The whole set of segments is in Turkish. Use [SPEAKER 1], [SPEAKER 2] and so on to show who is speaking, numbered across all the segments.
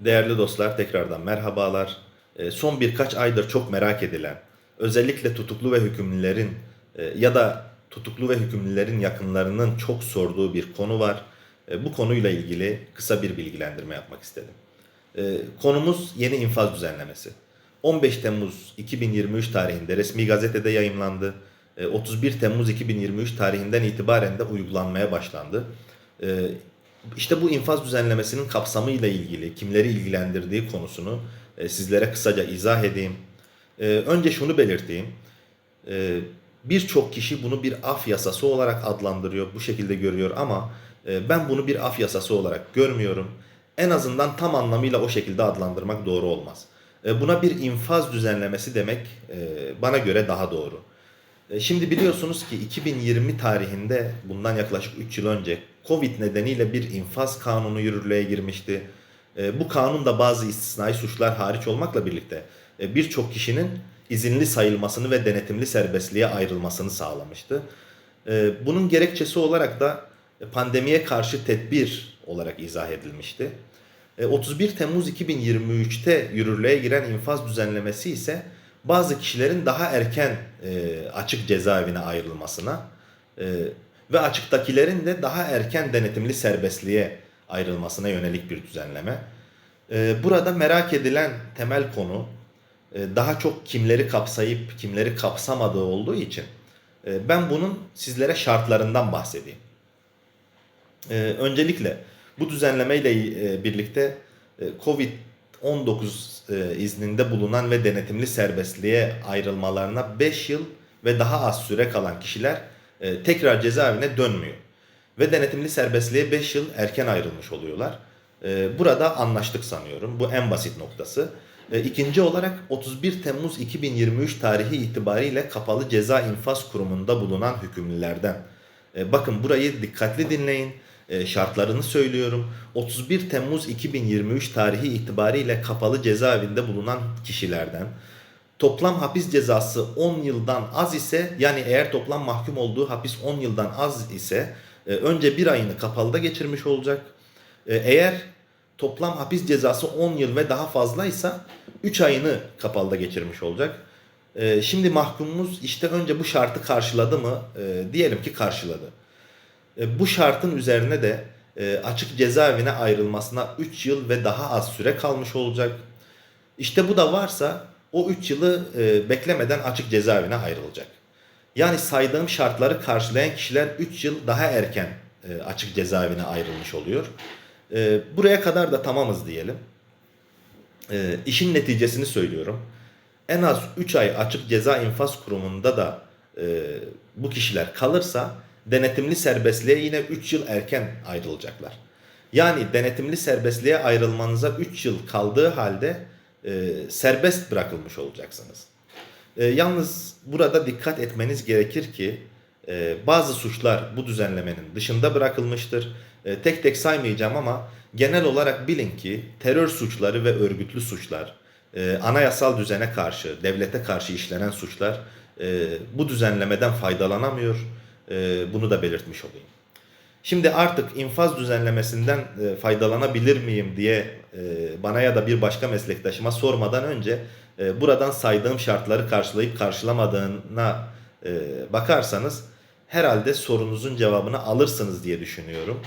[SPEAKER 1] Değerli dostlar tekrardan merhabalar. E, Son birkaç aydır çok merak edilen, özellikle tutuklu ve hükümlülerin e, ya da tutuklu ve hükümlülerin yakınlarının çok sorduğu bir konu var. E, Bu konuyla ilgili kısa bir bilgilendirme yapmak istedim. E, Konumuz yeni infaz düzenlemesi. 15 Temmuz 2023 tarihinde resmi gazetede yayımlandı. E, 31 Temmuz 2023 tarihinden itibaren de uygulanmaya başlandı. İşte bu infaz düzenlemesinin kapsamıyla ilgili, kimleri ilgilendirdiği konusunu e, sizlere kısaca izah edeyim. E, Önce şunu belirteyim. E, Birçok kişi bunu bir af yasası olarak adlandırıyor, bu şekilde görüyor ama ben bunu bir af yasası olarak görmüyorum. En azından tam anlamıyla o şekilde adlandırmak doğru olmaz. Buna bir infaz düzenlemesi demek bana göre daha doğru. E, Şimdi biliyorsunuz ki 2020 tarihinde bundan yaklaşık 3 yıl önce Covid nedeniyle bir infaz kanunu yürürlüğe girmişti. E, Bu kanun da bazı istisnai suçlar hariç olmakla birlikte e, birçok kişinin izinli sayılmasını ve denetimli serbestliğe ayrılmasını sağlamıştı. Bunun gerekçesi olarak da pandemiye karşı tedbir olarak izah edilmişti. E, 31 Temmuz 2023'te yürürlüğe giren infaz düzenlemesi ise bazı kişilerin daha erken e, açık cezaevine ayrılmasına e, ve açıktakilerin de daha erken denetimli serbestliğe ayrılmasına yönelik bir düzenleme. E, burada merak edilen temel konu e, daha çok kimleri kapsayıp kimleri kapsamadığı olduğu için e, ben bunun sizlere şartlarından bahsedeyim. Ee, öncelikle bu düzenlemeyle e, birlikte e, Covid-19 e, izninde bulunan ve denetimli serbestliğe ayrılmalarına 5 yıl ve daha az süre kalan kişiler e, tekrar cezaevine dönmüyor. Ve denetimli serbestliğe 5 yıl erken ayrılmış oluyorlar. E, Burada anlaştık sanıyorum. Bu en basit noktası. E, İkinci olarak 31 Temmuz 2023 tarihi itibariyle kapalı ceza infaz kurumunda bulunan hükümlülerden e, Bakın burayı dikkatli dinleyin. E, Şartlarını söylüyorum. 31 Temmuz 2023 tarihi itibariyle kapalı cezaevinde bulunan kişilerden toplam hapis cezası 10 yıldan az ise yani eğer toplam mahkum olduğu hapis 10 yıldan az ise e, önce bir ayını kapalıda geçirmiş olacak. E, Eğer toplam hapis cezası 10 yıl ve daha fazlaysa 3 ayını kapalıda geçirmiş olacak. Şimdi mahkumumuz işte önce bu şartı karşıladı mı? Diyelim ki karşıladı. Ee, bu şartın üzerine de e, açık cezaevine ayrılmasına 3 yıl ve daha az süre kalmış olacak. İşte bu da varsa o 3 yılı e, beklemeden açık cezaevine ayrılacak. Yani saydığım şartları karşılayan kişiler 3 yıl daha erken e, açık cezaevine ayrılmış oluyor. E, buraya kadar da tamamız diyelim. E, işin neticesini söylüyorum. En az 3 ay açık ceza infaz kurumunda da e, bu kişiler kalırsa denetimli serbestliğe yine 3 yıl erken ayrılacaklar. Yani denetimli serbestliğe ayrılmanıza 3 yıl kaldığı halde e, serbest bırakılmış olacaksınız. E, yalnız burada dikkat etmeniz gerekir ki e, bazı suçlar bu düzenlemenin dışında bırakılmıştır. E, tek tek saymayacağım ama genel olarak bilin ki terör suçları ve örgütlü suçlar, e, anayasal düzene karşı, devlete karşı işlenen suçlar e, bu düzenlemeden faydalanamıyor. E, bunu da belirtmiş olayım. Şimdi artık infaz düzenlemesinden e, faydalanabilir miyim diye e, bana ya da bir başka meslektaşıma sormadan önce e, buradan saydığım şartları karşılayıp karşılamadığına bakarsanız herhalde sorunuzun cevabını alırsınız diye düşünüyorum.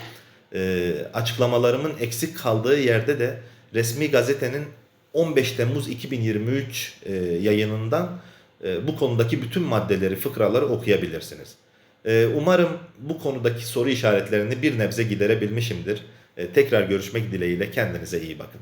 [SPEAKER 1] Açıklamalarımın eksik kaldığı yerde de resmi gazetenin 15 Temmuz 2023 e, yayınından bu konudaki bütün maddeleri, fıkraları okuyabilirsiniz. E, umarım bu konudaki soru işaretlerini bir nebze giderebilmişimdir. E, tekrar görüşmek dileğiyle kendinize iyi bakın.